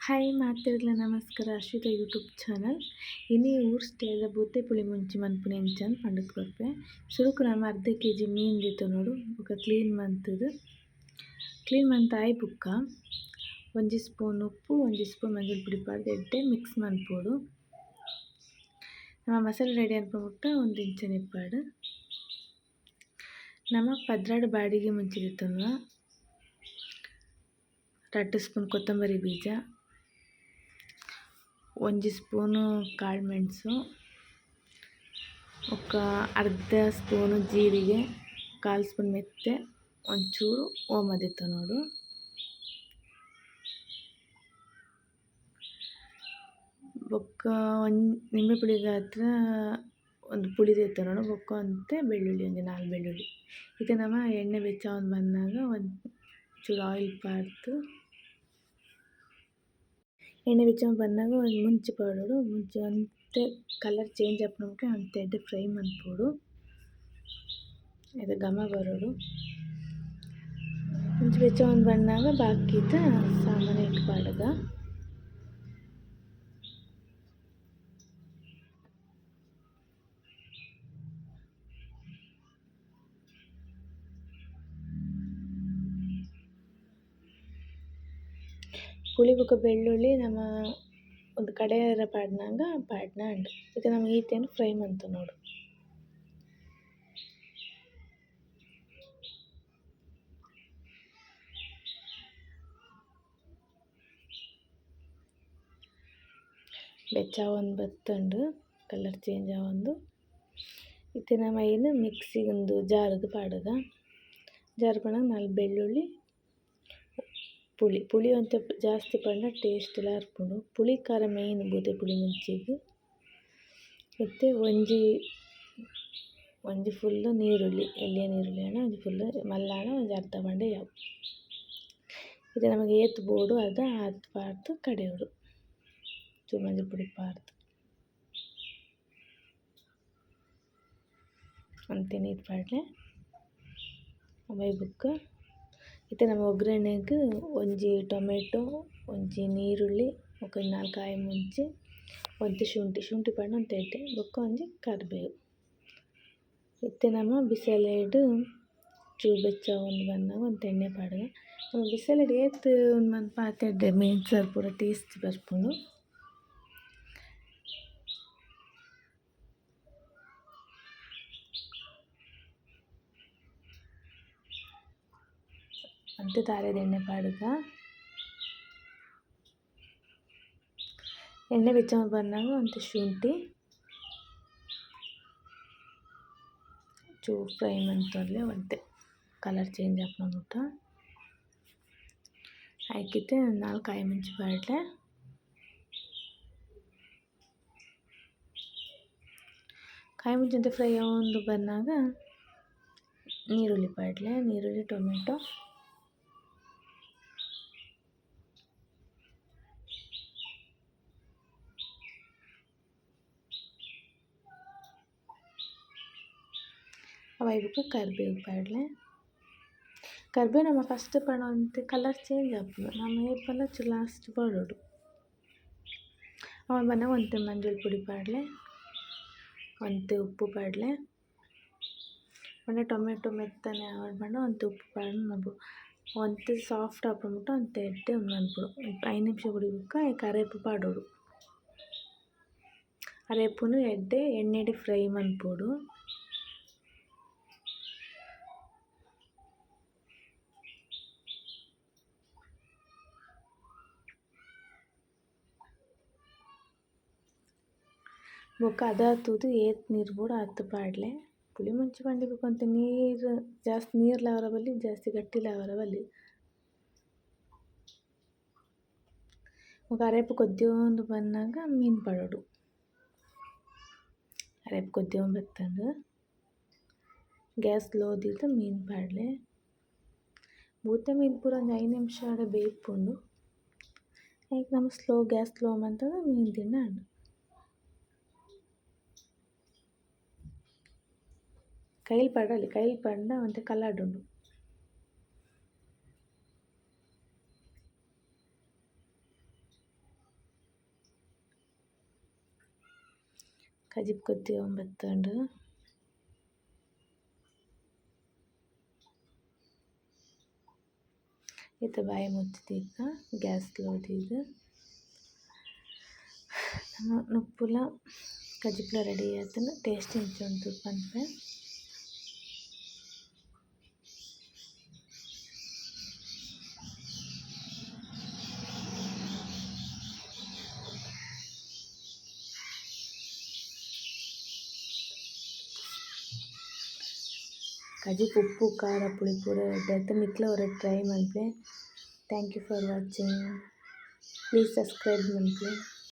Hi ಮಾತಿರ್ಲ ನಮಸ್ಕಾರ Ashwitha YouTube channel ಇನಿ ಊರ್ ಸ್ಟೈಲ್ದ ಬೂತೆ ಪುಳಿ ಮುಂಚಿ ಮನ್ಪುನೆ ಎಂಚಂದ್ ಪಂಡತ್ ಕೊರ್ಪೆ ಸುರುಕು ನಮ್ಮ ಅರ್ಧ ಕೆ ಜಿ ಮೀನು ನೋಡು ಬೊಕ ಕ್ಲೀನ್ ಮಂತದು ಕ್ಲೀನ್ ಮಂತ್ ಆಯ್ ಬುಕ್ಕ ಒಂಜಿ ಸ್ಪೂನ್ ಉಪ್ಪು ಒಂಜಿ ಸ್ಪೂನ್ ಮಂಜಲ್ ಪುಡಿ ಪಾಡ್ದು ಎಡ್ಡೆ ಮಿಕ್ಸ್ ಮನ್ಪೋಡು ನಮ್ಮ ಮಸಾಲೆ ರೆಡಿ ಅನ್ಕೊಂಬಿಟ್ಟು ಒಂದು ಇಂಚನೆ ಇಪ್ಪಾಡು ನಮ್ಮ ಪದ್ರಾಡು ಬಾಡಿಗೆ ಮುಂಚಿದಿತ್ತಲ್ವ ಎರಡು ಸ್ಪೂನ್ ಕೊತ್ತಂಬರಿ ಬೀಜ ಒಂಜಿ ಸ್ಪೂನು ಕಾಳುಮೆಣಸು ಒಕ್ಕ ಅರ್ಧ ಸ್ಪೂನು ಜೀರಿಗೆ, ಕಾಲು ಸ್ಪೂನ್ ಮೆತ್ತೆ, ಒಂಚೂರು ಓಮದಿತ್ತು ನೋಡು. ಬೊಕ್ಕ ಒಂದು ನಿಂಬೆ ಪುಳಿಗೆ ಹತ್ರ ಒಂದು ಪುಳಿದಿತ್ತು ನೋಡು, ಬೊಕ್ಕ ಅಂತೆ ಬೆಳ್ಳುಳ್ಳಿ, ಒಂದು ನಾಲ್ಕು ಬೆಳ್ಳುಳ್ಳಿ. ಈಗ ನಮ್ಮ ಎಣ್ಣೆ ಬೆಚ್ಚ ಒಂದು ಬಂದಾಗ ಒಂದು ಚೂರು ಆಯಿಲ್ ಪಾಡ್ದು ಎಣ್ಣೆ ಬಿಚ್ಚೊಂದು ಬಂದಾಗ ಒಂದು ಮುಂಚಿ ಪಾಡೋಡು ಮುಂಚಿ ಅಂತೆ ಕಲರ್ ಚೇಂಜ್ ಆಪುನಮುಟ ಅಂತ ಎಡ್ಡೆ ಫ್ರೈ ಮನ್ಪೋಡು ಇದು ಘಮ ಬರೋಡು ಮುಂಚಿ ಬೆಚ್ಚೊಂದು ಬಂದಾಗ ಬಾಕಿದ ಸಾಮಾನು ಇಟ್ಟು ಪಾಡಗ ಪುಳಿ ಬೊಕ ಬೆಳ್ಳುಳ್ಳಿ ನಮ ಒಂದು ಕಡೆಯರ ಪಾಡ್ನಾಗ ಪಾಡ್ನ ಅಂಡ್ ಈಗ ನಮ ಫ್ರೇಮ್ ಅಂತ ನೋಡು. ಬೆಚ್ಚ ಒಂದು ಬತ್ತಂಡು ಕಲರ್ ಚೇಂಜ್ ಆವೊಂದು ಇತ್ತೆ ನಮ ಏನು ಮಿಕ್ಸಿಗೊಂದು ಜಾರ್ಗ್ ಪಾಡುಗ. ಜಾರ್ ನಾಲ್ ಬೆಳ್ಳುಳ್ಳಿ ಪುಳಿ ಪುಳಿ ಅಂತ ಜಾಸ್ತಿ ಪಂಡ ಟೇಸ್ಟ್ ಲ ಆರ್ಪುಂಡು ಪುಳಿ ಖಾರ ಮೇಯ್ನ್ ಬೂದೆ ಪುಳಿ ಮುಂಚಿಗ್ ಇತ್ತೆ ಒಂಜಿ ಒಂಜಿ ಫುಲ್ ನೀರುಳ್ಳಿ ಎಲ್ಯ ನೀರುಳ್ಳಿ ಆಂಡ ಒಂಜಿ ಫುಲ್ ಮಲ್ಲಾಂಡ ಒಂಜಿ ಅರ್ಧ ಬಂಡೆ ಯಾವು. ಇದು ನಮಗೆ ಏತ್ ಬೋಡು ಅದ ಆತ್ ಕಡೆಯವರು ಕಡೆಯೋಡು. ಚುಮಂಜಿ ಪುಡಿ ಪಾರ್ದ್. ಅಂತೆ ನೀರು ಪಾಡ್ಲೆ. ಬೈ ಬುಕ್ಕ. ಇತ್ತೆ ನಮ್ಮ ಒಗ್ಗರಣೆಗ್ ಒಂಜಿ ಟೊಮೆಟೊ, ಒಂಜಿ ನೀರುಳ್ಳಿ ಬೊಕ ನಾಲ್ ಕಾಯಿ ಮುಂಚಿ ಒಂತೆ ಶುಂಠಿ ಶುಂಠಿ ಪಂಡ ಒಂತೆ ಎಡ್ಡೆ ಒಂಜಿ ಕರಿಬೇವು. ಇತ್ತೆ ನಮ ಬಿಸಲೆಡ್ ಚೂರು ಬೆಚ್ಚ ಬನ್ನಾಗ ಒಂತೆ ಎಣ್ಣೆ ಪಾಡ್ದೆ ನಮ ಬಿಸಲೆಡ್ ಏತ್ ಮನ್ಪ ಆತೆ ಎಡ್ಡೆ ಮೆಣಸರ್ ಪೂರ ಟೇಸ್ಟ್ ಬರ್ಪುಂಡು. ಅಂತೆ ತಾರೆದ ಎಣ್ಣೆ ಪಾಡುಗ ಎಣ್ಣೆ ಬೆಚ್ಚ ಬಂದಾಗ ಒಂತೆ ಶುಂಠಿ ಚೂರು ಫ್ರೈ ಮಂತೊರ್ಲೆ ಒಂತೆ ಕಲರ್ ಚೇಂಜ್ ಆಪುನ ಹಾಕಿತ್ತೆ ನಾಲ್ಕು ಕಾಯಿ ಮುಂಚಿ ಪಾಡ್ಲೆ ಕಾಯಿ ಮುಂಚಿ ಅಂತ ಫ್ರೈ ಒಂದು ಬಂದಾಗ ನೀರುಳ್ಳಿ ಪಾಡ್ಲೆ ನೀರುಳ್ಳಿ ಟೊಮೆಟೊ ಅವೈಬುಕ್ಕ ಕರ್ಬೇವು ಪಾಡ್ಲೆ ಕರ್ಬೇವು ನಮ ಫಸ್ಟ್ ಪನೊಂತೆ ಕಲರ್ ಚೇಂಜ್ ಆಪುಂಡು ನಮ ಏಪಲ ಚೂರು ಲಾಸ್ಟ್ ಪಡೋಡು ಅವ ಬನ್ನ ಒಂತೆ ಮಂಜಲ್ ಪುಡಿ ಪಾಡ್ಲೆ ಒಂತೆ ಉಪ್ಪು ಪಾಡ್ಲೆ ಪಂಡ ಟೊಮೆಟೊ ಮೆತ್ತನೆ ಆವಡ್ ಪಂಡ ಒಂತೆ ಉಪ್ಪು ಪಾಡ್ದ್ ಮಲ್ಪೊಡು ಒಂತೆ ಸಾಫ್ಟ್ ಆಪುಂಡುಂಟ ಒಂತೆ ಎಡ್ಡೆ ಮನ್ಪುಡು ಐದು ನಿಮಿಷ ಬುಕ್ಕ ಕರೇಪು ಪಾಡೋಡು ಅರೆಪುನು ಎಡ್ಡೆ ಎಣ್ಣೆಡ್ ಫ್ರೈ ಮನ್ಪೊಡು ಅದ ತುದು ಏತ್ ನೀರು ಕೂಡ ಹತ್ತು ಪಾಡ್ಲೆ ಪುಳಿ ಮುಂಚಿ ಪಂಡ ಅಂತ ನೀರು, ಜಾಸ್ತಿ ನೀರ್ ಆವರ ಬಲ್ಲಿ, ಜಾಸ್ತಿ ಗಟ್ಟಿ ಆವರ ಬಲ್ಲಿ. ಬೊಕ ಕೊದ್ದೊಂದು ಬಂದಾಗ ಮೀನು ಪಡೋಡು. ಅರೆಪ್ ಕೊದ್ದೊಂದು ಬತ್ತಂದು ಗ್ಯಾಸ್ ಲೋ ದೀದ್ ಮೀನು ಪಾಡ್ಲೆ. ಬೂತೆ ಮೀನು ಪೂರ ಒಂಜಿ ಐದು ನಿಮಿಷ ಬೇಯ್ಪುಂಡು ಈಗ ನಮ ಸ್ಲೋ, ಗ್ಯಾಸ್ ಸ್ಲೋ ಮಂತಂದ ಮೀನು ತಿನ್ನ കയ്യിൽ പടല്ലേ കയ്യിൽ പടണ്ട അവൻ്റെ കല്ലാടുണ്ട് കജിപ്പ് കൊത്തി ഒമ്പത്തുണ്ട് ಈತ ಬಾಯಿ ಮುಚ್ಚಿದೀಗ ಗ್ಯಾಸ್ ಲೋದಿದ್ದು ನಮ್ಮ ನುಪ್ಪುಲ ಕಜಿಪ್ಲ ರೆಡಿ ಆಯ್ತು ಟೇಸ್ಟ್ ಇಂಚೊಂದು ಪಂಪೆ ಪನ್ಪೆ ಕಜಿಪ್ ಉಪ್ಪು ಖಾರ ಪುಳಿ ಪೂರ ಎಡ್ಡೆ ಮಿಕ್ಲ ಒರ try ಮನ್ಪೆ thank you for watching please subscribe ಮನ್ಪೆ